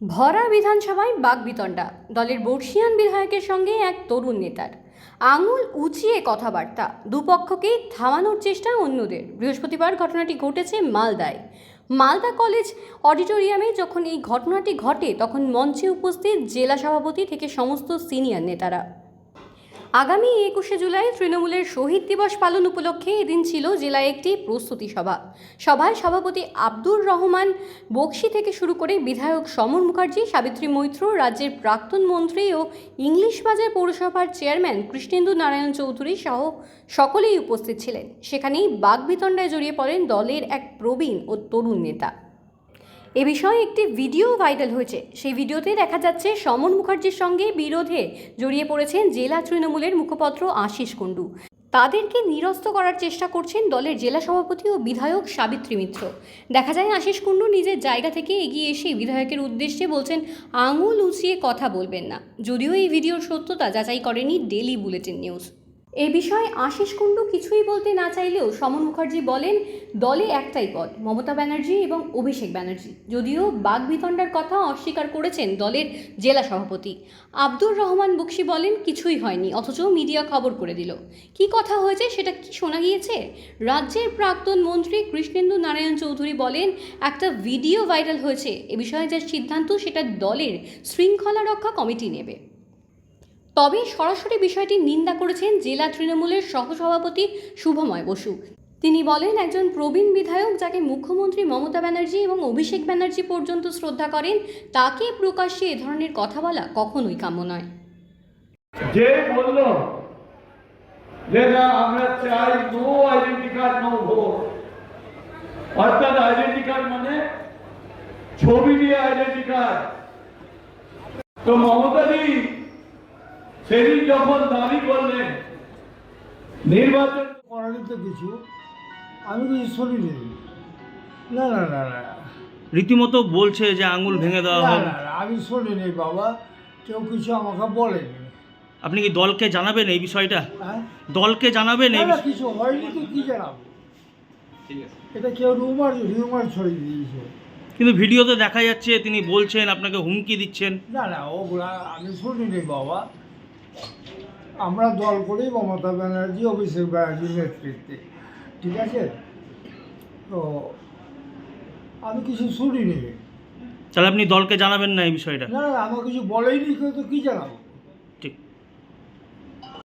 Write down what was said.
ভরা বিধানসভায় বাগবিতণ্ডা দলের বর্ষিয়ান বিধায়কের সঙ্গে এক তরুণ নেতার। আঙুল উঁচিয়ে কথাবার্তা। দুপক্ষকেই থামানোর চেষ্টা অন্যদের। বৃহস্পতিবার ঘটনাটি ঘটেছে মালদায়। মালদা কলেজ অডিটোরিয়ামে যখন এই ঘটনাটি ঘটে, তখন মঞ্চে উপস্থিত জেলা সভাপতি থেকে সমস্ত সিনিয়র নেতারা। আগামী একুশে জুলাই তৃণমূলের শহীদ দিবস পালন উপলক্ষে এদিন ছিল জেলায় একটি প্রস্তুতি সভা। সভায় সভাপতি আব্দুর রহমান বক্সি থেকে শুরু করে বিধায়ক সমর মুখার্জি, সাবিত্রী মৈত্র, রাজ্যের প্রাক্তন মন্ত্রী ও ইংলিশ বাজার পৌরসভার চেয়ারম্যান কৃষ্ণেন্দু নারায়ণ চৌধুরী সহ সকলেই উপস্থিত ছিলেন। সেখানেই বাগবিতণ্ডায় জড়িয়ে পড়েন দলের এক প্রবীণ ও তরুণ নেতা। এ বিষয়ে একটি ভিডিও ভাইরাল হয়েছে। সেই ভিডিওতে দেখা যাচ্ছে সমন মুখার্জির সঙ্গে বিরোধে জড়িয়ে পড়েছেন জেলা তৃণমূলের মুখপত্র আশিস কুণ্ডু। তাদেরকে নিরস্ত করার চেষ্টা করছেন দলের জেলা সভাপতি ও বিধায়ক সাবিত্রী মিত্র। দেখা যায় আশিস কুণ্ডু নিজের জায়গা থেকে এগিয়ে এসে বিধায়কের উদ্দেশ্যে বলছেন, আঙুল উঁচিয়ে কথা বলবেন না। যদিও এই ভিডিওর সত্যতা যাচাই করেনি ডেলি বুলেটিন নিউজ। এ বিষয়ে আশিস কুণ্ডু কিছুই বলতে না চাইলেও সমন মুখার্জি বলেন, দলে একটাই পদ, মমতা ব্যানার্জি এবং অভিষেক ব্যানার্জি। যদিও বাগবিতণ্ডার কথা অস্বীকার করেছেন দলের জেলা সভাপতি। আব্দুর রহমান বক্সি বলেন, কিছুই হয়নি, অথচ মিডিয়া খবর করে দিল। কি কথা হয়েছে সেটা কি শোনা গিয়েছে? রাজ্যের প্রাক্তন মন্ত্রী কৃষ্ণেন্দু নারায়ণ চৌধুরী বলেন, একটা ভিডিও ভাইরাল হয়েছে। এ বিষয়ে যা সিদ্ধান্ত সেটা দলের শৃঙ্খলা রক্ষা কমিটি নেবে। তবে সরাসরি বিষয়টি নিন্দা করেছেন জেলা তৃণমূলের সহসভাপতি শুভময় বসু। তিনি বলেন, একজন প্রবীণ বিধায়ক যাকে মুখ্যমন্ত্রী মমতা ব্যানার্জি এবং অভিষেক ব্যানার্জি পর্যন্ত শ্রদ্ধা করেন, তাকে প্রকাশ্যে এ ধরনের কথা বলা কখনোই কাম্য নয়। যে বলল যে না, আমরা চাই no identity card no vote অর্থাৎ আইডেন্টি কার্ড মানে ছবি দিয়ে আইডেন্টি কার্ড তো মমতাদি সেদিন যখন দাবি করলেন নির্বাচন করারই তো কিছু। আমি কিছু শুনিনি না না না না। রীতিমতো বলছে যে আঙুল ভেঙে দেওয়া না, হবে। না, না, আমি শুনিনি বাবা। কেউ কিছু আমাকে বলেনি। আপনি কি দলকে জানাবেন এই বিষয়টা? হ্যাঁ? দলকে জানাবেন না এই না, বিষয়- কিছু হয়নি তো কি জানাব? এটা কেউ রুমার রিউমার ছড়িয়ে দিয়েছে। কিন্তু ভিডিওতে দেখা যাচ্ছে তিনি বলছেন আপনাকে হুমকি দিচ্ছেন। না না ওগুলা আমি শুনিনি বাবা। আমরা দল করি মমতা ব্যানার্জি অভিষেক ব্যানার্জির নেতৃত্বে। ঠিক আছে? তো আমি কিছু শুনিনি। তাহলে আপনি দলকে জানাবেন না এই বিষয়টা? না না আমার কিছু বলেইনি কেউ তো কী জানাব?